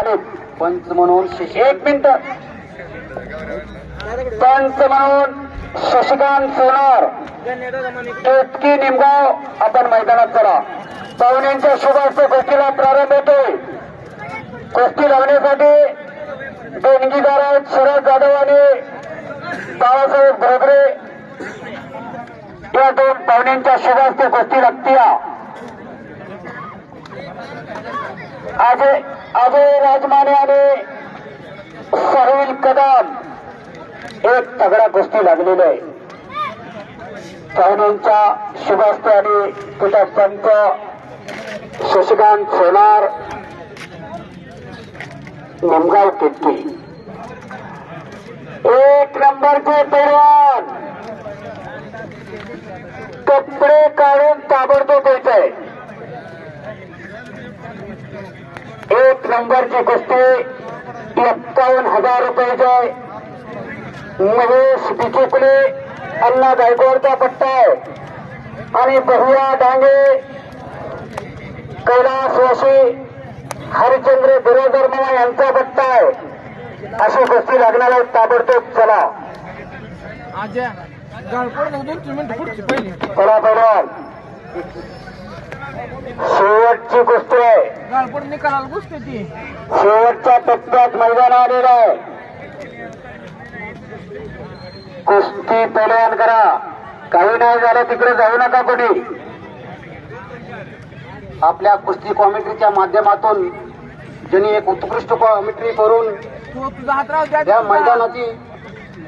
आणि पंच म्हणून एक मिनिट. पंच म्हणून शशिकांत सोनार. केतकी निमगाव आपण मैदानात करा पाहुण्यांच्या शुभार्थ गोष्टीला प्रारंभ होतोय. कुस्ती लावण्यासाठी देणगीदार आहेत शरद जाधव आणि बाळासाहेब घोगरे. या दोन पाहुण्यांच्या शुभार्थ गोष्टी लागतील. अजय अजय राजमाने आणि साहिल कदम एक तगडा कुस्ती लागलेली आहे. पाहुण्यांच्या शुभास्थ आणि तुझा पंत शशिकांत सोनार निमगाव किटकी एक नंबरचे पैलवान कपडे काढून ताबडतोब द्यायचंय एक नंबरची कुस्ती एक्कावन्न हजार रुपयाचे महेश बिचुकले अण्णा गायकवाडचा पट्टा आहे. आणि बहुया डांगे कैलास वशी हरिचंद्र बिरोदर मला यांचा पट्टा आहे. अशी कुस्ती लागणार आहे ताबडतोब चला. पहिली. चला बरोबर शेवटची कुस्ती आहे. शेवटच्या टप्प्यात मैदान आलेलं आहे. कुस्ती पैलवान करा. काही नाही झालं तिकडे जाऊ नका कोणी. आपल्या कुस्ती कॉमेंट्रीच्या माध्यमातून ज्यांनी एक उत्कृष्ट कॉमेंट्री करून या मैदानाची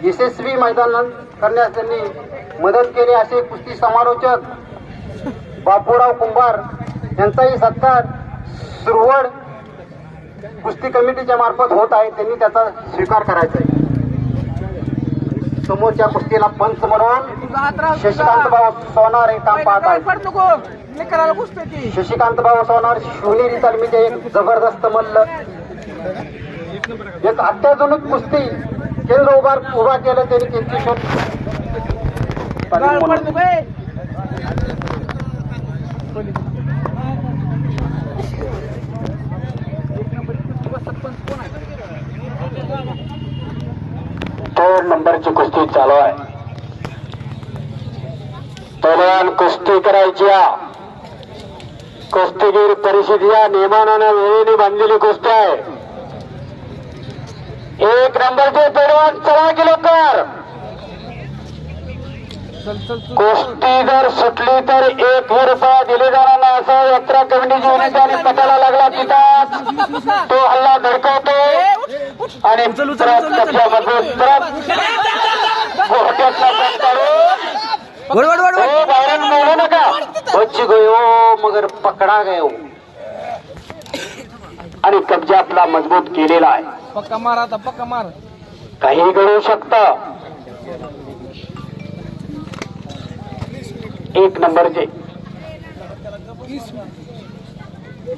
यशस्वी मैदान करण्यास त्यांनी मदत केली असे कुस्ती समालोचक बापूराव कुंभार यांचाही सत्कार सुरवड कुस्ती कमिटीच्या मार्फत होत आहे. त्यांनी त्याचा स्वीकार करायचा आहे. समोरच्या कुस्तीला पंच म्हणून शशिकांत भाऊ सोनार हे काम पाहत आहे शशिकांत भाऊ सोनार शिवनेरी तालमीचे एक जबरदस्त मल्ल. एक अत्याधुनिक कुस्ती केंद्र उभार उभा केलं त्यांनी त्यांची दोन नंबरची कुस्ती चालू आहे. पहिल्यान कुस्ती करायची कुस्तीगीर परिषद या नियमानाने वेळेने बांधलेली कुस्ती आहे. एक नंबरचे पैलवान चला की लवकर. कुस्ती जर सुटली तर एक हजार रुपया दिले जाणार नाही असं यात्रा कमिटीची विनंती आणि पताला लागला तिथं. तो हल्ला धडकवतो आणि बाहेर मिळू नका. बच्ची गयो मगर पकडा गयो. आणि कब्जा आपला मजबूत केलेला आहे. पक्का मार आता पक्का मार. काही घडू शकतं. एक नंबरचे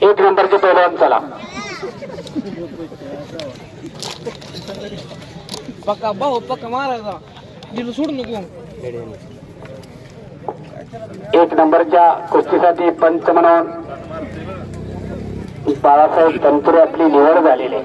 एक नंबरचे पैलवान चला. पक्का भाऊ पक्का मारायचा दिलं सोडू नको. एक नंबरच्या कुस्तीसाठी पंच म्हणून बाळासाहेब तंतुरे आपली निवड झालेली आहे.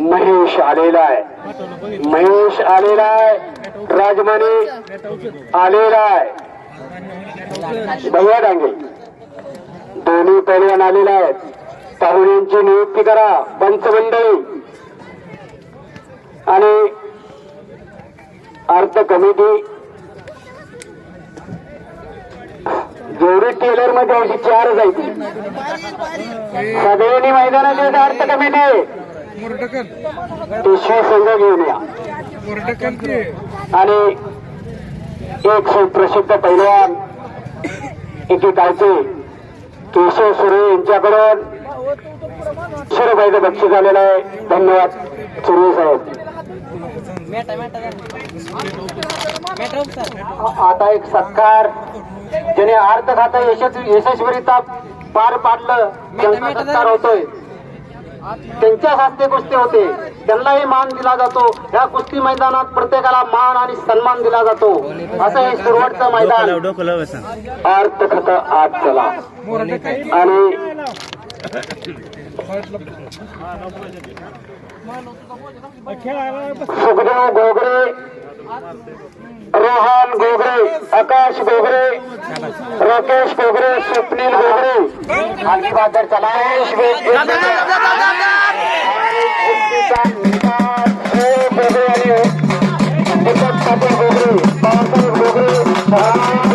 महेश आलेला आहे. महेश आलेला आहे. राजमाने आलेला आहे. भैया डांगे दोन्ही पैलवान आलेला आहेत. पाहुण्यांची नियुक्ती करा. पंचमंडळी. अर्थ कमिटी. जेवढी टेलरमध्ये अशी चार जायची सगळ्यांनी मैदानाचे अर्थ कमिटी. पिशवी संघ घेऊन या. आणि एक सुप्रसिद्ध पैलवान एकेकाळचे केशव सुरे यांच्याकडून शे रुपयाचं बक्षीस आलेलं आहे. धन्यवाद सुरे साहेब. आता एक सत्कार. ज्याने अर्थ खाता यशस्वी यशस्वीरित्या पार पाडलं त्यांचा सत्कार होतोय. त्यांच्याच हस्ते कुस्ती होते. त्यांनाही मान दिला जातो. या कुस्ती मैदानात प्रत्येकाला मान आणि सन्मान दिला जातो. असं हे सुरवटचं मैदान. अर्थ खत आज चला. आणि सुखदेव गोगरे रोहन गोगरे आकाश गोगरे राकेश गोगरे स्वप्नील गोगरे आणि बाजार चला गोगरे आणि गोगरे